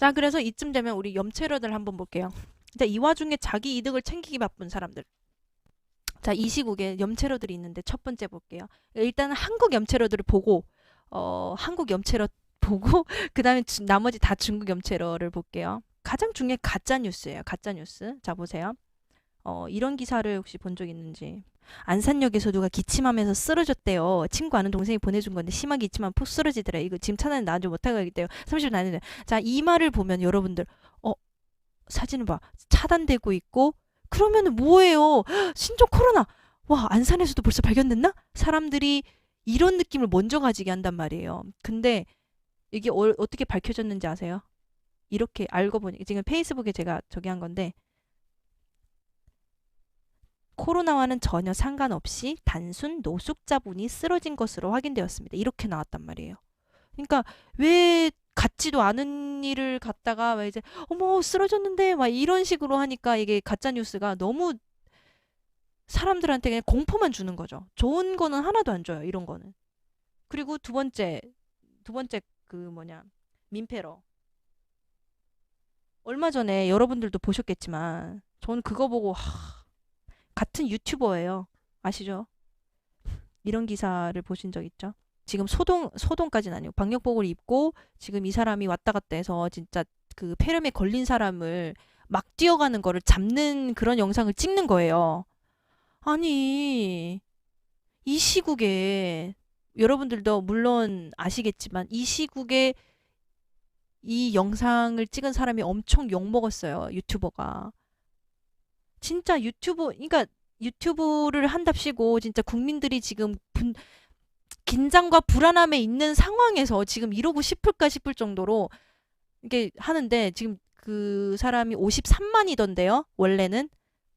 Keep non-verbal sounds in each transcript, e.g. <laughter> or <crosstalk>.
자, 그래서 이쯤 되면 우리 염체러들 한번 볼게요. 자, 이 와중에 자기 이득을 챙기기 바쁜 사람들. 자, 이 시국에 염체러들이 있는데 첫 번째 볼게요. 일단 한국 염체러들을 보고 어, 한국 염체러 보고 <laughs> 그다음에 주- 나머지 다 중국 염체러를 볼게요. 가장 중요한 가짜 뉴스예요. 가짜 뉴스. 자, 보세요. 어, 이런 기사를 혹시 본 적 있는지. 안산역에서 누가 기침하면서 쓰러졌대요. 친구 아는 동생이 보내준 건데 심하게 기침하면 푹 쓰러지더래. 이거 지금 찾아내 나한테 못하겠대요. 30분 안에. 자, 이 말을 보면 여러분들, 어, 사진을 봐. 차단되고 있고, 그러면은 뭐예요? 신종 코로나! 와, 안산에서도 벌써 발견됐나? 사람들이 이런 느낌을 먼저 가지게 한단 말이에요. 근데 이게 어, 어떻게 밝혀졌는지 아세요? 이렇게 알고 보니 지금 페이스북에 제가 저기 한 건데 코로나와는 전혀 상관없이 단순 노숙자분이 쓰러진 것으로 확인되었습니다. 이렇게 나왔단 말이에요. 그러니까 왜 같지도 않은 일을 갖다가 왜 이제 어머 쓰러졌는데 막 이런 식으로 하니까 이게 가짜 뉴스가 너무 사람들한테 그냥 공포만 주는 거죠. 좋은 거는 하나도 안 줘요. 이런 거는. 그리고 두 번째 두 번째 그 뭐냐 민폐러 얼마 전에 여러분들도 보셨겠지만 전 그거 보고 하, 같은 유튜버예요. 아시죠? 이런 기사를 보신 적 있죠? 지금 소동 소동까지는 아니고 방역복을 입고 지금 이 사람이 왔다 갔다 해서 진짜 그 폐렴에 걸린 사람을 막 뛰어가는 거를 잡는 그런 영상을 찍는 거예요. 아니 이 시국에 여러분들도 물론 아시겠지만 이 시국에 이 영상을 찍은 사람이 엄청 욕먹었어요. 유튜버가. 진짜 유튜브, 그러니까 유튜브를 한답시고 진짜 국민들이 지금 분, 긴장과 불안함에 있는 상황에서 지금 이러고 싶을까 싶을 정도로 이게 하는데 지금 그 사람이 53만이던데요. 원래는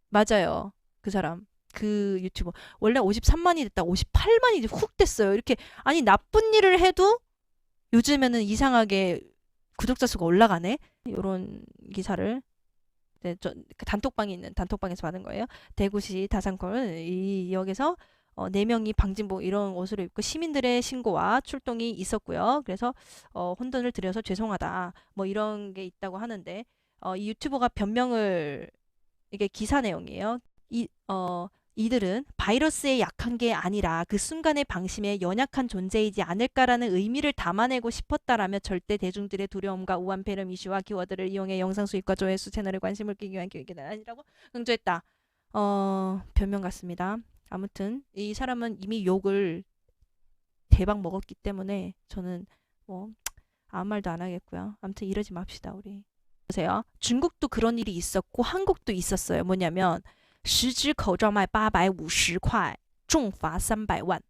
맞아요. 그 사람. 그 유튜버 원래 53만이 됐다 58만이 훅 됐어요. 이렇게 아니 나쁜 일을 해도 요즘에는 이상하게 구독자 수가 올라가네. 이런 기사를 네, 저, 그 단톡방에 있는 단톡방에서 받은 거예요. 대구시 다산콜 이 역에서 어, 네 명이 방진복 이런 옷을 입고 시민들의 신고와 출동이 있었고요. 그래서 어, 혼돈을 드려서 죄송하다. 뭐 이런 게 있다고 하는데 어, 이 유튜버가 변명을 이게 기사 내용이에요. 이 어, 이들은 바이러스에 약한 게 아니라 그 순간의 방심에 연약한 존재이지 않을까라는 의미를 담아내고 싶었다라며 절대 대중들의 두려움과 우한 폐렴 이슈와 키워드를 이용해 영상 수익과 조회수 채널에 관심을 끌기 위한 계획이 아니라고 강조했다. 어, 변명 같습니다. 아무튼 이 사람은 이미 욕을 대박 먹었기 때문에 저는 뭐 아무 말도 안 하겠고요. 아무튼 이러지 맙시다 우리. 보세요. 중국도 그런 일이 있었고 한국도 있었어요. 뭐냐면 十只口罩卖八百五十块，重罚三百万。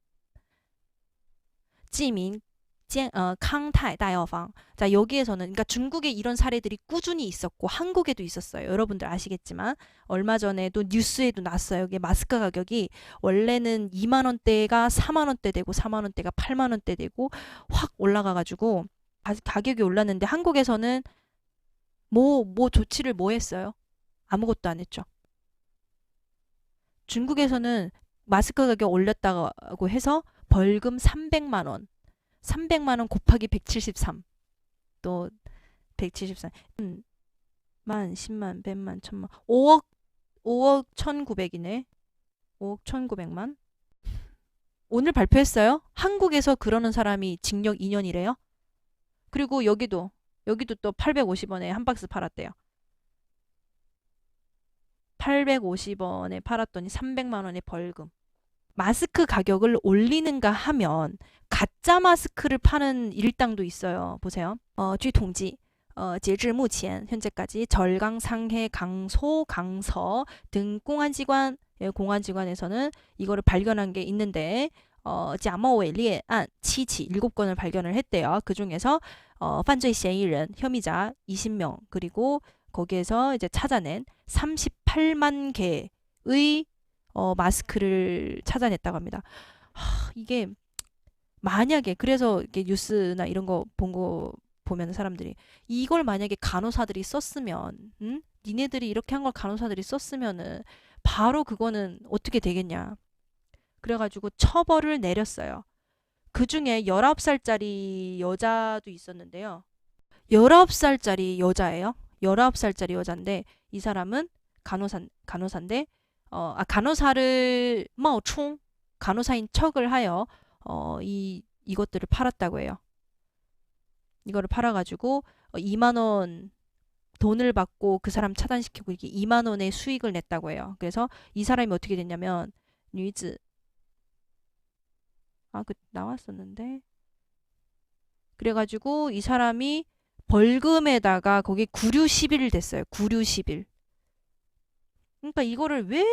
记名兼어康泰 大药房. 자, 여기에서는 그러니까 중국에 이런 사례들이 꾸준히 있었고 한국에도 있었어요. 여러분들 아시겠지만 얼마 전에도 뉴스에도 났어요. 이게 마스크 가격이 원래는 2만 원대가 4만 원대 되고 4만 원대가 8만 원대 되고 확 올라가 가지고 가격이 올랐는데 한국에서는 뭐 뭐 조치를 뭐 했어요? 아무것도 안 했죠. 중국에서는 마스크 가격 올렸다고 해서 벌금 300만 원. 300만 원 곱하기 173. 또 173. 음, 만, 10만, 100만, 1000만. 5억 5억 1900이네. 5억 1900만. 오늘 발표했어요. 한국에서 그러는 사람이 징역 2년이래요. 그리고 여기도 여기도 또 850원에 한 박스 팔았대요. 850원에 팔았더니 300만 원의 벌금. 마스크 가격을 올리는가 하면 가짜 마스크를 파는 일당도 있어요. 보세요. 어, 据统计, 어, 截至目前 현재까지 절강, 상해, 강소, 강서 등 공안기관 예, 공안기관에서는 이거를 발견한 게 있는데 어, 假冒伪劣案 7치 7건을 발견을 했대요. 그 중에서 어, 犯罪嫌疑人 혐의자 20명 그리고 거기에서 이제 찾아낸 38만 개의 어, 마스크를 찾아냈다고 합니다. 하, 이게 만약에 그래서 이게 뉴스나 이런 거 본 거 보면 사람들이 이걸 만약에 간호사들이 썼으면, 응? 니네들이 이렇게 한 걸 간호사들이 썼으면은 바로 그거는 어떻게 되겠냐. 그래가지고 처벌을 내렸어요. 그 중에 19살짜리 여자도 있었는데요. 19살짜리 여자예요. 19살짜리 여자인데 이 사람은 간호사 간호사인데 어, 아, 간호사를 마오총 간호사인 척을 하여 어, 이 이것들을 팔았다고 해요. 이거를 팔아가지고 어, 2만 원 돈을 받고 그 사람 차단시키고 이게 2만 원의 수익을 냈다고 해요. 그래서 이 사람이 어떻게 됐냐면 뉴즈 아그 나왔었는데 그래가지고 이 사람이 벌금에다가 거기 구류 10일 됐어요. 구류 10일. 그러니까 이거를 왜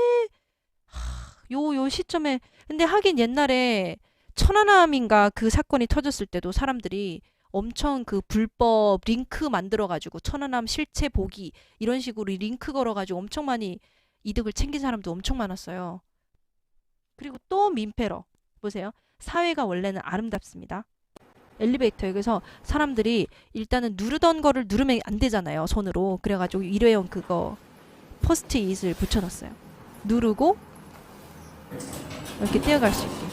요 요 시점에 근데 하긴 옛날에 천안함인가 그 사건이 터졌을 때도 사람들이 엄청 그 불법 링크 만들어 가지고 천안함 실체 보기 이런 식으로 링크 걸어 가지고 엄청 많이 이득을 챙긴 사람도 엄청 많았어요. 그리고 또 민폐로 보세요. 사회가 원래는 아름답습니다. 엘리베이터에 그래서 사람들이 일단은 누르던 거를 누르면 안 되잖아요. 손으로. 그래가지고 일회용 그거 포스트잇을 붙여놨어요. 누르고 이렇게 떼어갈 수 있게.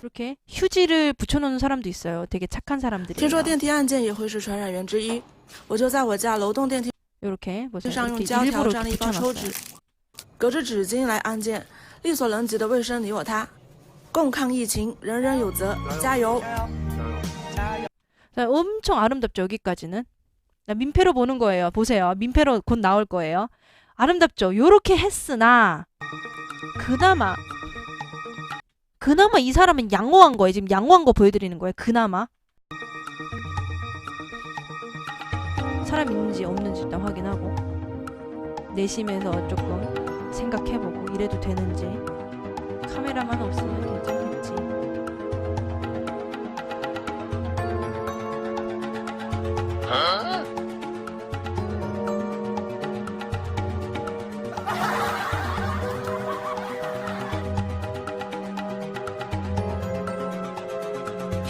이렇게 휴지를 붙여놓는 사람도 있어요. 되게 착한 사람들이. 听说电梯按键也会是传染源之一，我就在我家楼栋电梯 이렇게 보세요. 上用 이렇게 胶条 일부러 粘了 이렇게 一包抽 붙여놨어요. 纸，隔着纸巾来按键，力所能及的卫生你我他， 共抗疫情，人人有责，加油！ 자, 엄청 아름답죠. 여기까지는. 자, 민폐로 보는 거예요. 보세요. 민폐로 곧 나올 거예요. 아름답죠. 요렇게 했으나 그나마 그나마 이 사람은 양호한 거예요. 지금 양호한 거 보여드리는 거예요. 그나마 사람 있는지 없는지 일단 확인하고 내심에서 조금 생각해보고 이래도 되는지 카메라만 없으면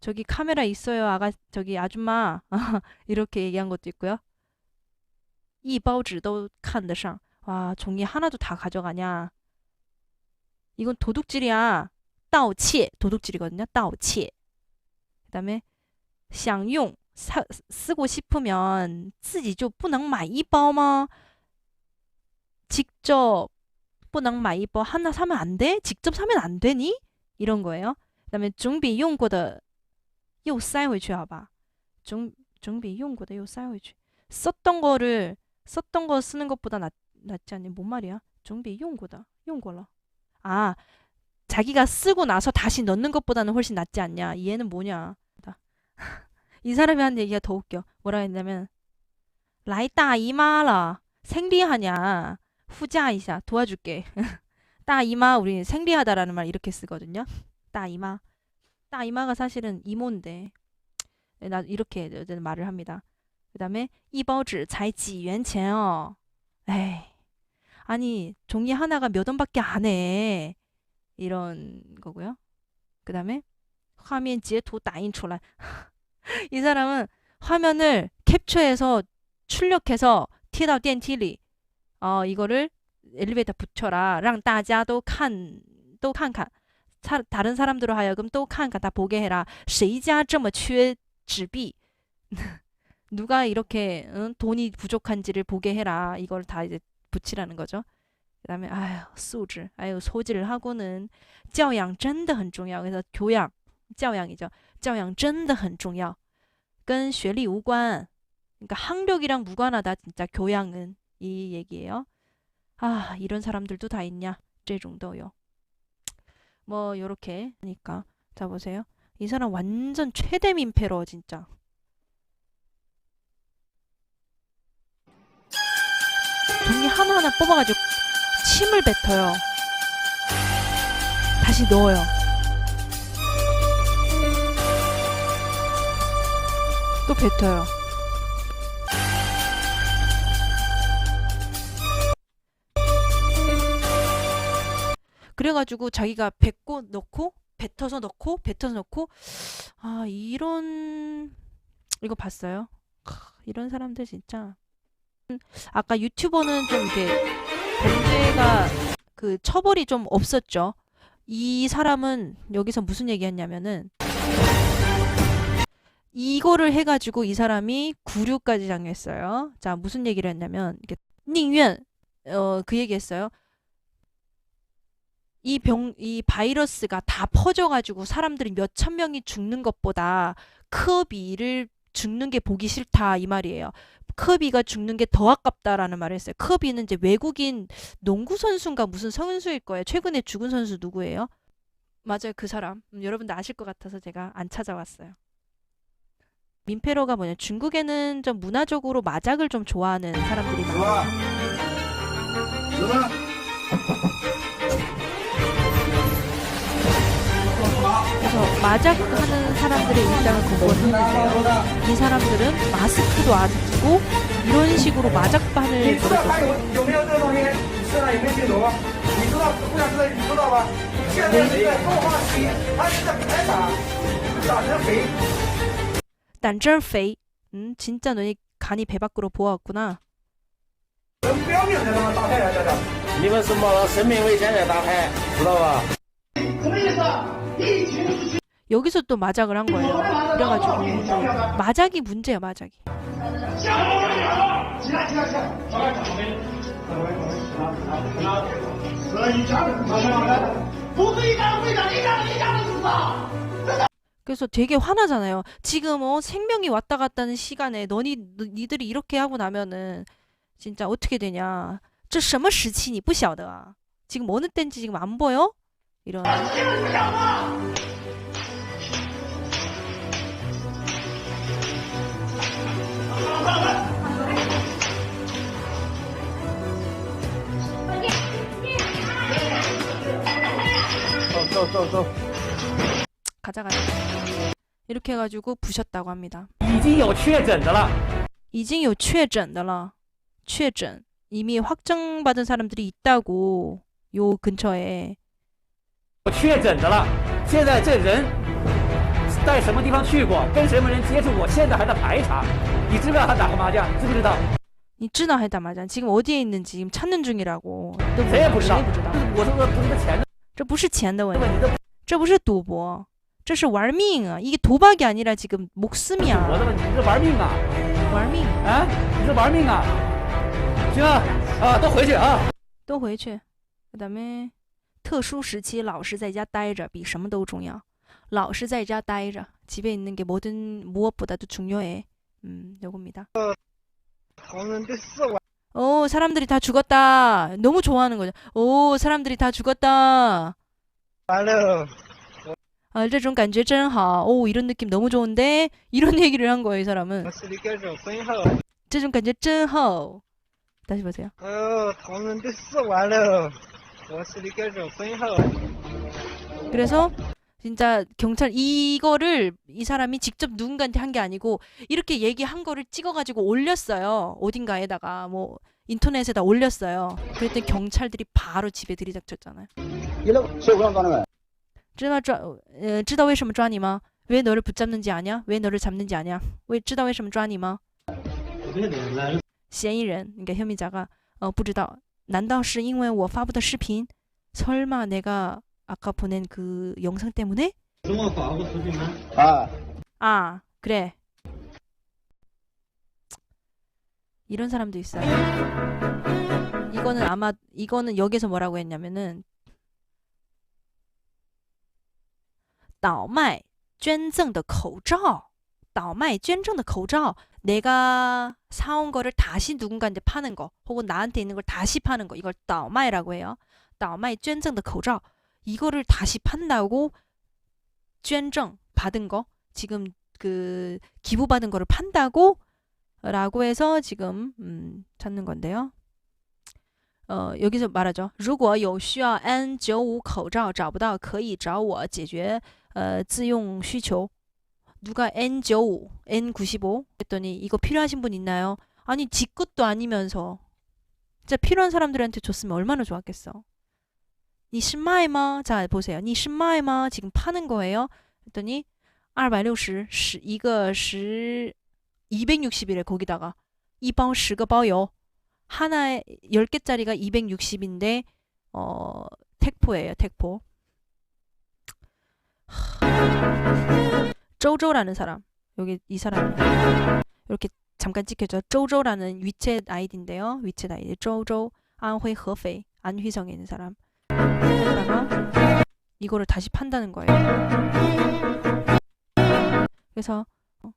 저기 카메라 있어요 아가 저기 아줌마 <laughs> 이렇게 얘기한 것도 있고요 이报纸都看得上 와 종이 하나도 다 가져가냐 이건 도둑질이야 盗窃 도둑질이거든요 盗窃 그다음에 想用 사, 쓰고 싶으면 自己就不能买一包吗 직접 不能买一包 하나 사면 안 돼? 직접 사면 안 되니? 이런 거예요. 그다음에 准备用过的 又塞回去好吧? 准准备用过的又塞回去. 썼던 거를 썼던 거 쓰는 것보다 낫, 낫지 않니? 뭔 말이야? 准备用过的用过了. 아, 자기가 쓰고 나서 다시 넣는 것보다는 훨씬 낫지 않냐? 이 얘는 뭐냐? <laughs> 이 사람이 한 얘기가 더 웃겨. 뭐라 했냐면 来大姨妈了. 생리하냐? 후자一下 도와줄게. <laughs> 大姨妈 우리 생리하다라는 말 이렇게 쓰거든요. 大姨妈. 大姨妈가 사실은 이모인데 나 이렇게 말을 합니다. 그다음에 一包纸才几元钱哦. 에이. 아니, 종이 하나가 몇 원밖에 안 해. 이런 거고요. 그다음에 画面截图打印出来. <laughs> 이 사람은 화면을 캡처해서 출력해서 贴到电梯里. 어, 이거를 엘리베이터 붙여라. 让大家都看都看看. 사, 다른 사람들로 하여금 또 칸 갖다 보게 해라. 谁家这么缺纸币? <laughs> 누가 이렇게 응? 돈이 부족한지를 보게 해라. 이걸 다 이제 붙이라는 거죠. 그다음에 아유,素质. 아유, 소질을 하고는 教养真的很重要. 그래서 교양, 教养이죠. 教养真的很重要. 跟学历无关. 그러니까 학력이랑 무관하다. 진짜 교양은 이 얘기예요. 아, 이런 사람들도 다 있냐? 这种都有. 뭐 요렇게 하니까 자 보세요. 이 사람 완전 최대 민폐로 진짜. 종이 하나하나 뽑아가지고 침을 뱉어요. 다시 넣어요. 또 뱉어요. 그래가지고 자기가 뱉고 넣고 뱉어서 넣고 뱉어서 넣고 아 이런 이거 봤어요? 크, 이런 사람들 진짜 음, 아까 유튜버는 좀 이렇게 범죄가 그 처벌이 좀 없었죠. 이 사람은 여기서 무슨 얘기했냐면은 이거를 해가지고 이 사람이 구류까지 당했어요. 자 무슨 얘기를 했냐면 이게宁愿 어그 얘기했어요. 이 병, 이 바이러스가 다 퍼져가지고 사람들이 몇 천 명이 죽는 것보다 크비를 죽는 게 보기 싫다 이 말이에요. 크비가 죽는 게 더 아깝다라는 말을 했어요. 크비는 이제 외국인 농구 선수인가 무슨 선수일 거예요. 최근에 죽은 선수 누구예요? 맞아요, 그 사람. 음, 여러분도 아실 것 같아서 제가 안 찾아왔어요. 민폐로가 뭐냐? 중국에는 좀 문화적으로 마작을 좀 좋아하는 사람들이 많아요. 누나! 누나! 마작하는 사람들의 입장을 공부했는데요. 이 사람들은 마스크도 안 쓰고 이런 식으로 마작반을 你知道他 벌였어요. 有有没有这个东西？你知道有没有病毒？你知道不想知道你知道吧？现在是在动画期，他是在排打，打成肥。 난절 페이. 음, 진짜 너희 간이 배 밖으로 보았구나. 人不要命才他妈大太阳在这。你们是冒着生命危险在打牌，知道吧？ 여기서 또 마작을 한 거예요. 그래가지고 또 마작이 문제야, 마작이. 그래서 되게 화나잖아요. 지금 어 생명이 왔다 갔다 하는 시간에 너니 너- 니들이 이렇게 하고 나면은 진짜 어떻게 되냐? 这什么时期你不晓得啊? 지금 어느 때인지 지금 안 보여? 이런. 가자 가자. 이렇게 해가지고 부셨다고 합니다. 已经有确诊的了，已经有确诊的了. 确诊 이미 확정받은 사람들이 있다고 요 근처에 有确诊的了。现在这人在什么地方去过，跟什么人接触过，现在还在排查。你知不知道他打过麻将？知不知道？ 이쯔나 하다마자 지금 어디에 있는지 지금 찾는 중이라고. 너 谁也不知道。谁也不知道。我说的不是个钱的 这不是钱的问题，问题，这这不是赌博，这是玩命啊！이게도박이아니라지금 我 목숨이야. 的问题，你是玩命啊！玩命，啊，你是玩命啊！行啊，啊，都回去啊！都回去。그다음에特殊时期老实在家待着比什么都重要。老实在家待着，집에있는게뭐든무엇보다도중요해。 음, 요겁니다. 同人的四万 오, 사람들이 다 죽었다. 너무 좋아하는 거죠. 오, 사람들이 다 죽었다. 完了， 아, 这种感觉真好. 오, 이런 느낌 너무 좋은데? 이런 <laughs> 얘기를 한 거예요, 이 사람은. 是一个人分号。这种感觉真好. 다시 보세요. 哦，同人的四完了，我是一个人分号。 그래서 진짜 경찰 이거를 이 사람이 직접 누군가한테 한 게 아니고 이렇게 얘기한 거를 찍어가지고 올렸어요. 어딘가에다가 뭐 인터넷에다 올렸어요. 그랬더니 경찰들이 바로 집에 들이닥쳤잖아요. 知道抓呃知道为什么抓你吗？왜 너를 붙잡는지 아냐? 왜 너를 잡는지 아냐? 왜知道为什么抓你吗?嫌疑人 그러니까 혐의자가 어, 不知道. 난다 是因为我发布的视频? 설마 내가 아까 보낸 그 영상 때문에? 啊， 아, 그래. 이런 사람도 있어요. 이거는 아마 이거는 여기서 뭐라고 했냐면은 倒卖捐赠的口罩,倒卖捐赠的口罩. 내가 사온 거를 다시 누군가한테 파는 거, 혹은 나한테 있는 걸 다시 파는 거, 이걸 倒卖라고 해요. 倒卖捐赠的口罩. 이거를 다시 판다고 捐赠 받은 거, 지금 그 기부받은 거를 판다고 라고 해서 지금 음, 찾는 건데요. 어, 여기서 말하죠. 如果有需要 N95 口罩找不到可以找我解决 어, 自用需求. 누가 N95, N95 했더니 이거 필요하신 분 있나요? 아니 지 것도 아니면서 진짜 필요한 사람들한테 줬으면 얼마나 좋았겠어. 你是卖吗? 자, 보세요. 你是卖吗? 지금 파는 거예요. 했더니 260, 10, 이거 10, 260이래 거기다가 이包 10个包邮. 하나에 10개짜리가 260인데 어, 택포예요. 택포. 쪼쪼라는 사람. 여기 이 사람 이렇게 잠깐 찍혀져. 쪼쪼라는 위챗 아이디인데요. 위챗 아이디 쪼쪼 안회 허페이 안휘성에 있는 사람. 에다가 이거를 다시 판다는 거예요. 그래서 어,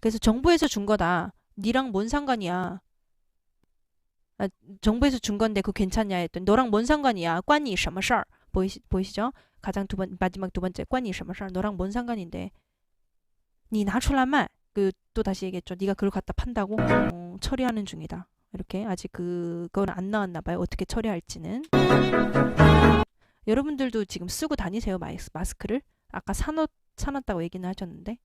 그래서 정부에서 준 거다. 니랑 뭔 상관이야? 아, 정부에서 준 건데 그거 괜찮냐 했더니 너랑 뭔 상관이야? 관이 什么事儿? 보이시 보이시죠? 가장 두 번 마지막 두 번째 관이 什么事儿? 너랑 뭔 상관인데? 니 나출란 말. 그또 다시 얘기했죠. 네가 그걸 갖다 판다고 어, 처리하는 중이다. 이렇게 아직 그건 안 나왔나 봐요. 어떻게 처리할지는. 여러분들도 지금 쓰고 다니세요 마스크를? 아까 사놓 사놨다고 얘기는 하셨는데.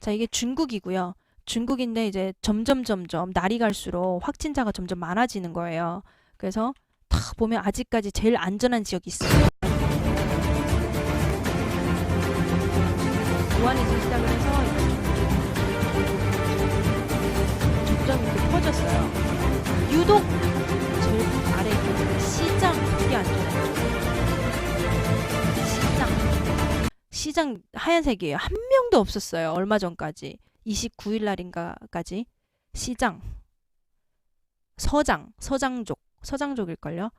자 이게 중국이고요. 중국인데 이제 점점 점점 날이 갈수록 확진자가 점점 많아지는 거예요. 그래서 딱 보면 아직까지 제일 안전한 지역이 있어요. 우한에서 시작을 해서 점점 이렇게 퍼졌어요. 유독 제일 아래 시장 시장 하얀색이에요. 한 명도 없었어요. 얼마 전까지. 29일 날인가까지. 시장. 서장. 서장족. 서장족일걸요.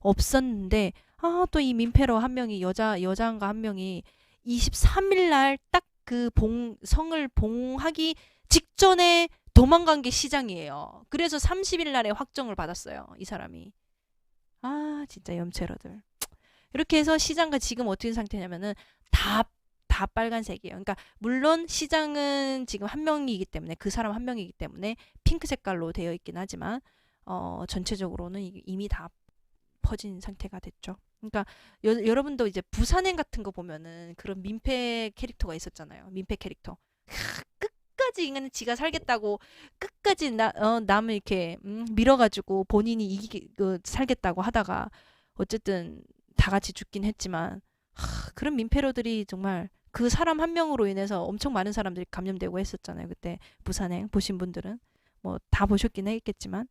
없었는데 아 또 이 민폐로 한 명이 여자 여자인가 한 명이 23일 날 딱 그 봉 성을 봉하기 직전에 도망간 게 시장이에요. 그래서 30일 날에 확정을 받았어요. 이 사람이. 아, 진짜 염체러들. 이렇게 해서 시장과 지금 된 상태냐면은 다, 다 빨간색이에요. 그러니까 물론 시장은 지금 한 명이기 때문에 그 사람 한 명이기 때문에 핑크 색깔로 되어 있긴 하지만 어, 전체적으로는 이- 이미 다 퍼진 상태가 됐죠. 그러니까 여, 여러분도 이제 부산행 같은 거 보면은 그런 민폐 캐릭터가 있었잖아요. 민폐 캐릭터. 크, 끝까지 인간은 지가 살겠다고 끝까지 나, 어, 남을 이렇게 음, 밀어가지고 본인이 이기 그, 살겠다고 하다가 어쨌든 다 같이 죽긴 했지만 하, 그런 민폐로들이 정말 그 사람 한 명으로 인해서 엄청 많은 사람들이 감염되고 했었잖아요. 그때 부산행 보신 분들은 뭐 다 보셨긴 했겠지만